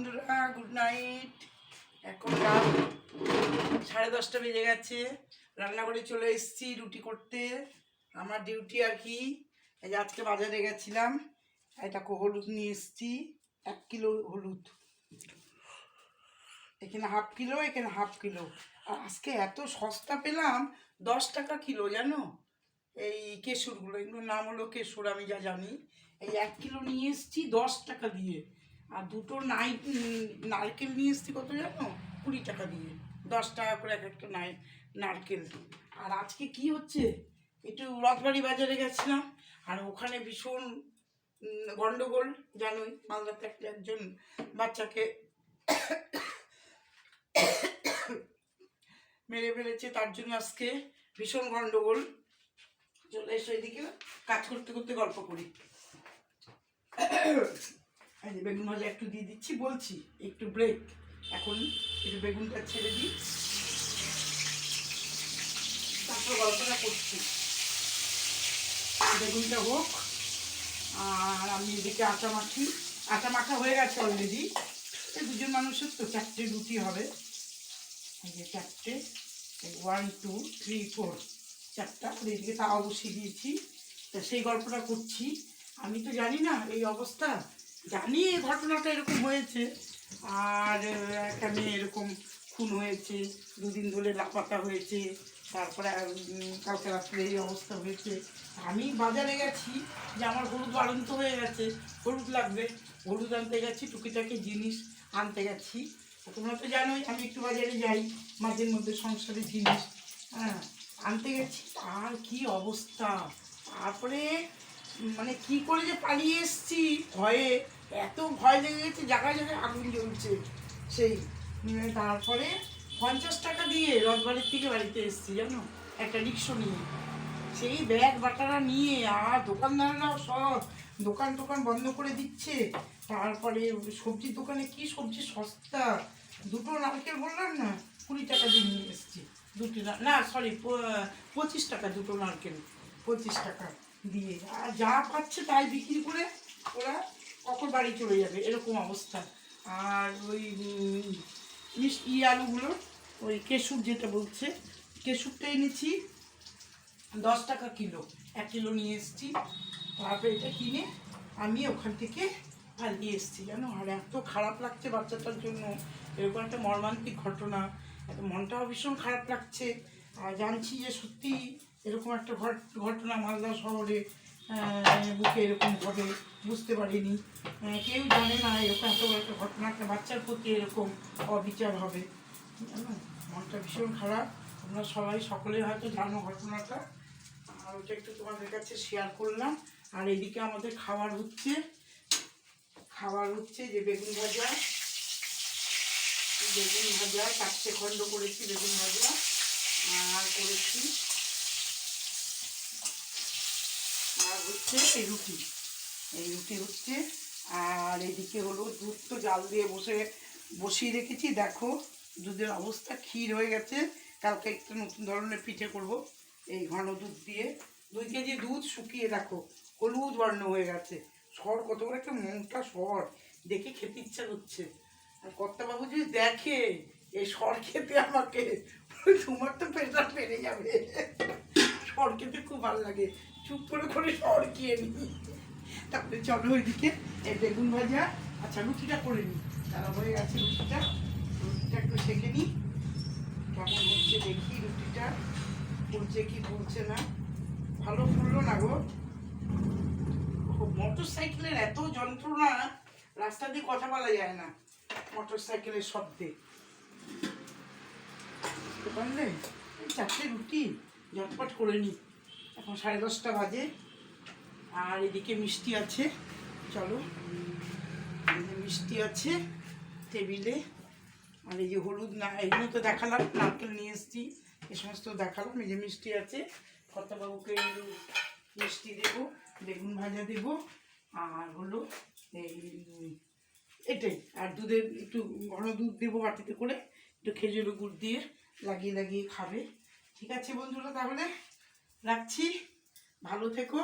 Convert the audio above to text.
বন্ধুরা good night এখন রাত সাড়ে দশটা বেজে গেছে। রান্নাঘরে চলে এসেছি রুটি করতে। আমার ডিউটি আর কি। এই আজকে বাজারে গেছিলাম। এটা হলুদ নিয়ে এসেছি। এক কিলো হলুদ। এখানে হাফ কিলো, এখানে হাফ কিলো। আর আজকে এত সস্তা পেলাম, দশ টাকা কিলো, জানো? এই কেশুরগুলো, এগুলোর নাম হলো কেশুর, আমি যা জানি। এই এক কিলো নিয়ে এসেছি দশ টাকা দিয়ে। আর দুটো নাই নারকেল নিয়ে এসেছি কত জানো? কুড়ি টাকা দিয়ে। দশ টাকা করে এক একটা নাই নারকেল। আর আজকে কি হচ্ছে? একটু রথবাড়ি বাজারে গেছিলাম, আর ওখানে ভীষণ গন্ডগোল, জানোই, মালদাতে একটা একজন বাচ্চাকে মেরে ফেলেছে, তার জন্য আজকে ভীষণ গন্ডগোল। চলে এসো এদিকে, কাজ করতে করতে গল্প করি। এই বেগুন ভাজা একটু দিয়ে দিচ্ছি, বলছি, একটু ব্রেক এখন একটু বেগুনটা ছেড়ে দিই। তারপর গল্পটা করছি। বেগুনটা হোক, আর আমি এদিকে আটা মাখি। আটা মাখা হয়ে গেছে অলরেডি এই দুজন মানুষের তো চারটে রুটি হবে। এই যে চারটে ওয়ান টু থ্রি ফোর চারটা। এদিকে তাও বসিয়ে দিয়েছি। তা সেই গল্পটা করছি। আমি তো জানি না এই অবস্থা। জানি এই ঘটনাটা এরকম হয়েছে, আর একটা মেয়ে এরকম খুন হয়েছে, দুদিন ধরে লাপাতা হয়েছে, তারপরে কালকে রাত্রে এই অবস্থা হয়েছে। আমি বাজারে গেছি, যে আমার হলুদ বাড়ন্ত হয়ে গেছে, হলুদ লাগবে, হলুদ আনতে গেছি, টুকিটাকি জিনিস আনতে গেছি। তোমরা তো জানোই, আমি একটু বাজারে যাই, মাঝে মধ্যে সংসারের জিনিস হ্যাঁ আনতে গেছি, আর কি অবস্থা? তারপরে মানে কি করে যে পালিয়ে এসছি ভয়ে, এত ভয় লেগে গেছে, জায়গায় জায়গায় আগুন জ্বলছে। সেই তারপরে পঞ্চাশ টাকা দিয়ে রথবাড়ির থেকে বাড়িতে এসছি, জানো? একটা রিক্সো নিয়ে। সেই ব্যাগ বাটারা নিয়ে, আর দোকানদাররাও সব দোকান টোকান বন্ধ করে দিচ্ছে। তারপরে সবজির দোকানে কি সবজি সস্তা? দুটো নারকেল বললাম না, কুড়ি টাকা দিয়ে নিয়ে এসেছি। দুটি না না সরি পঁচিশ টাকা দুটো নারকেল, পঁচিশ টাকা। দিয়ে। আর যা পাচ্ছে তাই বিক্রি করে ওরা কখন বাড়ি চলে যাবে, এরকম অবস্থা। আর ওই মিষ্টি আলুগুলো, ওই কেশুর যেটা বলছে, কেশুরটা এনেছি দশ টাকা কিলো, এক কিলো নিয়ে এসেছি। তারপরে এটা কিনে আমি ওখান থেকে পালিয়ে এসেছি, জানো? আর এত খারাপ লাগছে বাচ্চাটার জন্য। এরকম একটা মর্মান্তিক ঘটনা। মনটাও ভীষণ খারাপ লাগছে। আর জানছি যে সত্যি এরকম একটা ঘট- ঘটনা মালদা শহরে বুকে এরকম ঘটে, বুঝতে পারিনি। কেউ জানে না এরকম এত বড় একটা ঘটনা, একটা বাচ্চার প্রতি এরকম অবিচার হবে। মনটা ভীষণ খারাপ। তোমরা সবাই সকলে হয়তো জানো ঘটনাটা। আর ওটা একটু তোমাদের কাছে শেয়ার করলাম। আর এদিকে আমাদের খাবার হচ্ছে। খাবার হচ্ছে যে বেগুন ভাজা। বেগুন ভাজা চারটে খণ্ড করেছি বেগুন ভাজা। আর করেছি আর হচ্ছে এই রুটি। এই রুটি হচ্ছে। আর এদিকে হলো দুধ তো জাল দিয়ে বসে, বসিয়ে রেখেছি। দেখো দুধের অবস্থা ক্ষীর হয়ে গেছে। কালকে একটা নতুন ধরনের পিঠে করব। এই ঘন দুধ দিয়ে। দুই কেজি দুধ শুকিয়ে রাখো হলুদ বর্ণ হয়ে গেছে। সর কত বড় একটা মোটা সর দেখে খেতে ইচ্ছা করছে। আর কর্তাবাবু যদি দেখে এই সর খেতে আমাকে, তোমার তো পেটটা পেরে যাবে। সর খেতে খুব ভালো লাগে। চুপ করে করে সর খেয়ে নিই তারপরে চলো ওইদিকে, এই বেগুন ভাজা আচ্ছা রুটিটা করে নিই তারা হয়ে গেছে রুটিটা। রুটিটা একটু সেঁকে নিই কেমন হচ্ছে দেখি রুটিটা। ফুলছে কি ফুলছে না। ভালো ফুললো না গো। মোটর সাইকেলের এত যন্ত্রণা, রাস্তা দিয়ে কথা বলা যায় না মোটর সাইকেলের শব্দে। বুঝতে পারলে? চারটে রুটি, ঝটপট করে নিই এখন সাড়ে দশটা বাজে। আর এদিকে মিষ্টি আছে। চলো। মিষ্টি আছে টেবিলে। আর এই যে হলুদ না, এগুলো তো দেখালাম, নারকেল নিয়ে এসেছি। এ সমস্ত দেখালাম, এই যে মিষ্টি আছে। কর্তাবাবুকে মিষ্টি দেবো, বেগুন ভাজা দেবো। আর হলো এই, এটাই। আর দুধের একটু ঘন দুধ দেবো বাটিতে করে। একটু খেজুরের গুড় দিয়ে লাগিয়ে লাগিয়ে খাবে। ঠিক আছে বন্ধুরা, তাহলে? রাখছি। ভালো থেকো।